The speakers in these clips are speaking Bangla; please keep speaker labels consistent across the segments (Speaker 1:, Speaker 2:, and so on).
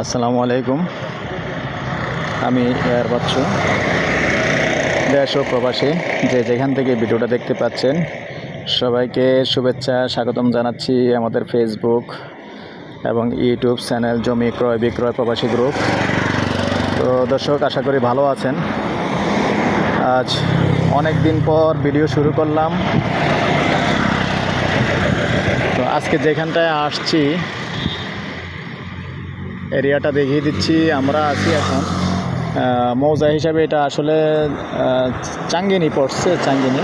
Speaker 1: আসসালামু আলাইকুম। আমি এয়ার বাচ্চু। দেশ ও প্রবাসী যে যেখান থেকে ভিডিওটা দেখতে পাচ্ছেন, সবাইকে শুভেচ্ছা, স্বাগতম জানাচ্ছি আমাদের ফেসবুক এবং ইউটিউব চ্যানেল জমি ক্রয় বিক্রয় প্রবাসী গ্রুপ তো দর্শক, আশা করি ভালো আছেন। আজ অনেক দিন পর ভিডিও শুরু করলাম। তো আজকে যেখানটায় আসছি এরিয়াটা দেখিয়ে দিচ্ছি, আমরা আছি এখন। মৌজা হিসাবে এটা আসলে চাঙ্গিনি পড়ছে, চাঙ্গিনি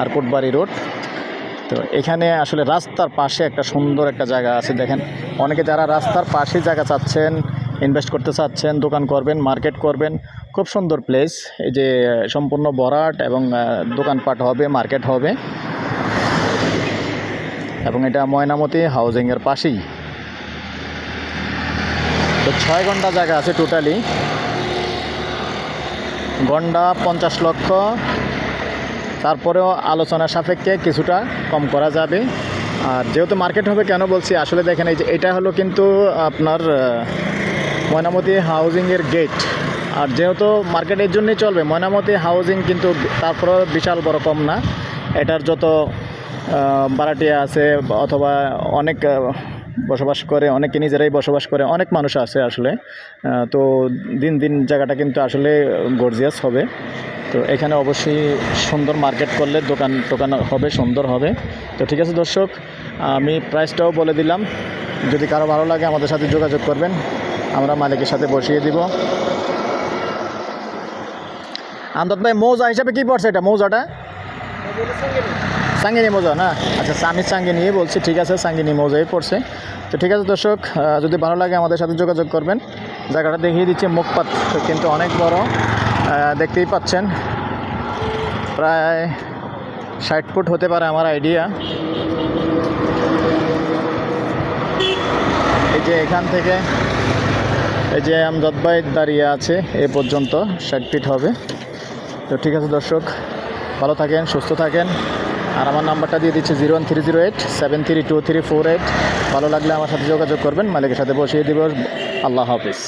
Speaker 1: আর কোটবাড়ি রোড। তো এখানে আসলে রাস্তার পাশে একটা সুন্দর একটা জায়গা আছে, দেখেন। অনেকে যারা রাস্তার পাশে জায়গা চাচ্ছেন ইনভেস্ট করতে চাচ্ছেন, দোকান করবেন মার্কেট করবেন, খুব সুন্দর প্লেস এই যে সম্পূর্ণ বরাট এবং দোকানপাট হবে মার্কেট হবে। এবং এটা ময়নামতি হাউজিংয়ের পাশেই। তো ছয় ঘণ্টা জায়গা আছে টোটালি গন্ডা পঞ্চাশ লক্ষ। তারপরেও আলোচনা সাপেক্ষে কিছুটা কম করা যাবে। আর যেহেতু মার্কেট হবে কেন বলছি, আসলে দেখেন এই যে এটা হলো কিন্তু আপনার ময়নামতি হাউজিংয়ের গেট আর যেহেতু মার্কেটের জন্যই চলবে, ময়নামতি হাউজিং কিন্তু তারপরেও বিশাল বড় কম না। এটার যত ভাড়াটিয়া আছে, অথবা অনেক বসবাস করে, অনেকে নিজেরাই বসবাস করে, অনেক মানুষ আছে আসলে। তো দিন দিন জায়গাটা কিন্তু আসলে গর্জিয়াস হবে। তো এখানে অবশ্যই সুন্দর মার্কেট করলে দোকান টোকান হবে, সুন্দর হবে। তো ঠিক আছে দর্শক, আমি প্রাইসটাও বলে দিলাম। যদি কারও ভালো লাগে আমাদের সাথে যোগাযোগ করবেন, আমরা মালিকের সাথে বসিয়ে দিব। আন্তত ভাই, মৌজা হিসাবে কী পড়ছে এটা? মৌজাটা? সাঙ্গিনী মৌজা, না? আচ্ছা আমি সাঙ্গিনী বলছি, ঠিক আছে, সাঙ্গিনী মৌজাই পড়ছে। তো ঠিক আছে, দর্শক যদি ভালো লাগে আমাদের সাথে যোগাযোগ করবেন। জায়গাটা দেখিয়ে দিচ্ছে মুখপাত কিন্তু অনেক বড়। দেখতেই পাচ্ছেন। প্রায় ষাট ফুট হতে পারে আমার আইডিয়া এই যে এখান থেকে, এই যে আমজাদ দাঁড়িয়ে আছে, এ পর্যন্ত ষাট ফিট হবে। তো ঠিক আছে, দর্শক। ভালো থাকেন, সুস্থ থাকেন। আর আমার নাম্বারটা দিয়ে দিচ্ছি zero one three zero eight, seven three two three four eight. ভালো লাগলে আমার সাথে যোগাযোগ করবেন, মালিকের সাথে বসিয়ে দিব। আল্লাহ হাফিজ।